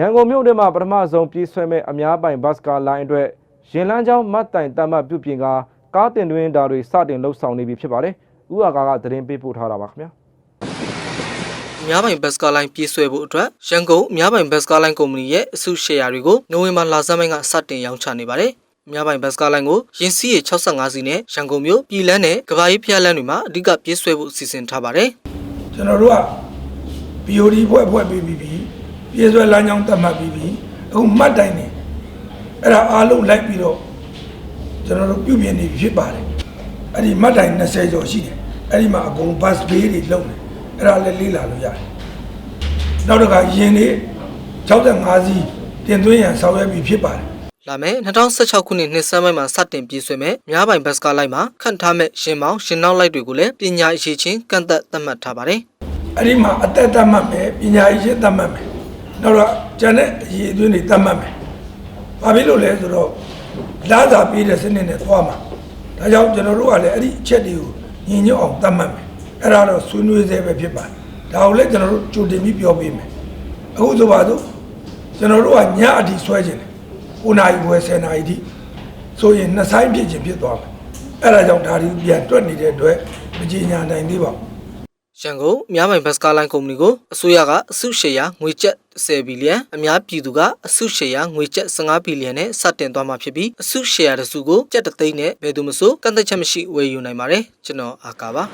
ရန်ကုန်မြို့တွင်မှပထမဆုံးပြေးဆွဲမဲ့အများပိုင်ဘတ်စကားလိုင်းအတွက်ရင်လန်းချောင်းမတ်တိုင်တတ်မှတ်ပြုပြင်ကာကားတင်တွင်းတာတွေစတင်လှုပ်ဆောင်နေပြီဖြစ်ပါတယ်။ဥအာကာကသတင်းပေးပို့ထားတာပါခင်ဗျာ။အများပိုင်ဘတ်စကားလိုင်းပြေးဆွဲဖို့အတွက်ရန်ကုန်အများပိုင်ဘတ်စကားလိုင်းကုမ္ပဏီရဲ့အစုရှယ်ယာတွေကိုနိုဝင်ဘာလဆန်းပိုင်းကစတင်ရောင်းချနေပါတယ်။အများပိုင်ဘတ်စကားလိုင်းကိုရင်စီးရေ65စီးနဲ့ရန်ကုန်မြို့ပြည်လန်းနဲ့ကဘာကြီးဖျက်လန်းတွေမှာအဓိကပြေးဆွဲဖို့စီစဉ်ထားပါတယ်ကျွန်တော်တို့က BOD ဖွဲ့ဖွဲ့ပြီးပြီး ပြီးပြေးဆွဲလမ်းကြောင်းတတ်မှတ်ပြီးပြီးအခုမှတ်တိုင်နေအဲ့ဒါအားလုံးလိုက်ပြီးတော့ကျွန်တော်တို့ပြုပြင်နေပြီဖြစ်ပါတယ်အဲ့ဒီမှတ်တိုင်20ကျော်ရှိတယ်အဲ့ဒီမှာအကုန် bus bay တွေလုံတယ်အဲ့ဒါလည်းလေးလာလို့ရတယ်နောက်တစ်ခါယင်နေ65စီးတင်သွင်းရန်ဆောင်ရွက်ပြီးဖြစ်ပါတယ်။လာမယ့်2016ခုနှစ်နှစ်ဆန်းပိုင်းမှာစတင်ပြေးဆွဲမဲ့အများပိုင်ဘတ်စကားလိုင်းမှာခန့်ထားမဲ့ရှင်မောင်းရှင်နောက်လိုက်တွေကိုလည်းပညာအရေးချင်းကန့်သက်သတ်မှတ်ထားပါတယ်။အဲ့ဒီမှာအသက်တတ်မှတ်မယ်ပညာရေးရှင်းတတ်မှတ်မယ် နောက်တော့ကျန်တဲ့အရေးအသွေးတွေတတ်မှတ်မယ်ဘာဖြစ်လို့လဲဆိုတော့လာစာပေးတဲ့စနစ်နဲ့သွားမှာဒါကြောင့်ကျွန်တော်တို့ကလည်းအဲ့ဒီအချက်တွေကိုညီညွတ်အောင်တတ်မှတ်မယ်အဲ့ဒါတော့ဆွေးနွေးသေးပဲဖြစ်ပါတယ်ဒါကိုလည်းကျွန်တော်တို့ကြိုတင်ပြီးပြောပေးမယ်အခုဆိုပါတော့ကျွန်တော်တို့ကညအထိဆွဲခြင်းတယ်9နာရီခွဲ10နာရီထိဆိုရင်နှစ်ဆိုင်ပြည့်ခြင်းဖြစ်သွားမယ်အဲ့ဒါကြောင့်ဒါဒီပြန်တွက်နေတဲ့အတွက်မကြေညာနိုင်သေးပါဘူး ရန်ကုန်အများပိုင်ဘတ်စကားလိုင်းကုမ္ပဏီကိုအစိုးရကအစုရှယ်ယာငွေကျပ်10ဘီလီယံအများပြည်သူကအစုရှယ်ယာငွေကျပ်15ဘီလီယံနဲ့စတင်သွားမှာဖြစ်ပြီးအစုရှယ်ယာတစ်စုကိုကျပ်တစ်သိန်းနဲ့ဘယ်သူမဆိုကန့်သက်ချက်မရှိဝယ်ယူနိုင်ပါတယ်ကျွန်တော်အာကာပါ